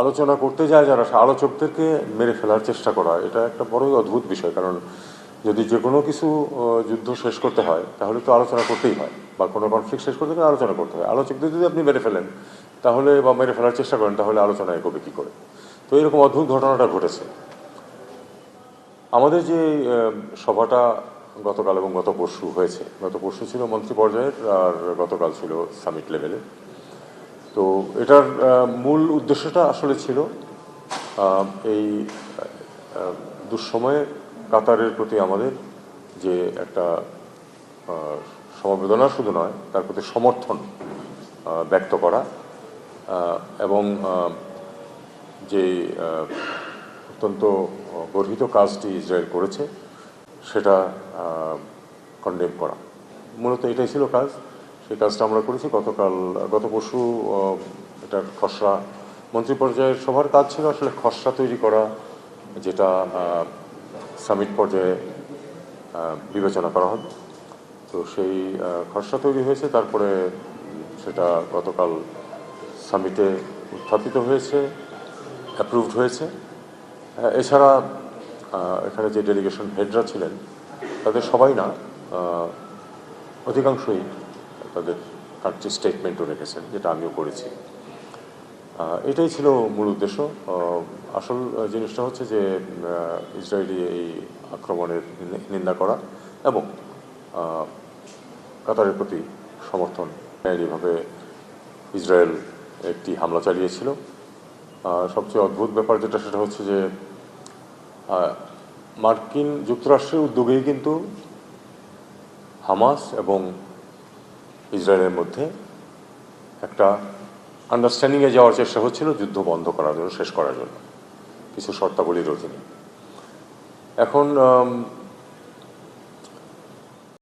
আলোচনা করতে যায় যারা আলোচকদেরকে মেরে ফেলার চেষ্টা করা এটা একটা বড়ই অদ্ভুত বিষয়, কারণ যদি যে কোনো কিছু যুদ্ধ শেষ করতে হয়, তাহলে তো আলোচনা করতেই হয়, বা কোনো কনফ্লিক্ট শেষ করতে গেলে আলোচনা করতে হয়। আলোচকদের যদি আপনি মেরে ফেলেন, তাহলে বা মেরে ফেলার চেষ্টা করেন, তাহলে আলোচনা এগোবে কী করে? তো এরকম অদ্ভুত ঘটনাটা ঘটেছে। আমাদের যে সভাটা গতকাল এবং গত পরশু হয়েছে, গত পরশু ছিল মন্ত্রী পর্যায়ের, আর গতকাল ছিল সামিট লেভেলে তো এটার মূল উদ্দেশ্যটা আসলে ছিল এই দুঃসময়ে কাতারের প্রতি আমাদের যে একটা সমবেদনা শুধু নয়, তার প্রতি সমর্থন ব্যক্ত করা এবং যে অত্যন্ত গর্হিত কাজটি ইসরায়েল করেছে, সেটা কন্ডেম করা। মূলত এটাই ছিল কাজ। সেই কাজটা আমরা করেছি। গতকাল, গত পরশু এটার খসড়া মন্ত্রী পর্যায়ের সবার কাজ ছিল। আসলে খসড়া তৈরি করা, যেটা সামিট পর্যায়ে বিবেচনা করা হবে তো সেই খসড়া তৈরি হয়েছে। তারপরে সেটা গতকাল সামিটে উত্থাপিত হয়েছে অ্যাপ্রুভড হয়েছে। এছাড়া এখানে যে ডেলিগেশন হেডরা ছিলেন, তাদের সবাই না অধিকাংশই তাদের কান্ট্রি স্টেটমেন্টও রেখেছেন, যেটা আমিও করেছি। এটাই ছিল মূল উদ্দেশ্য। আসল জিনিসটা হচ্ছে যে ইসরায়েলি এই আক্রমণের নিন্দা করা এবং কাতারের প্রতি সমর্থন এইভাবে ইসরায়েল একটি হামলা চালিয়েছিল। সবচেয়ে অদ্ভুত ব্যাপার যেটা, সেটা হচ্ছে যে মার্কিন যুক্তরাষ্ট্রের উদ্যোগেই কিন্তু হামাস এবং ইসরায়েলের মধ্যে একটা আন্ডারস্ট্যান্ডিংয়ে যাওয়ার চেষ্টা হচ্ছিল, যুদ্ধ বন্ধ করার জন্য, শেষ করার জন্য। কিছু শর্তাবলীর অধীনে। এখন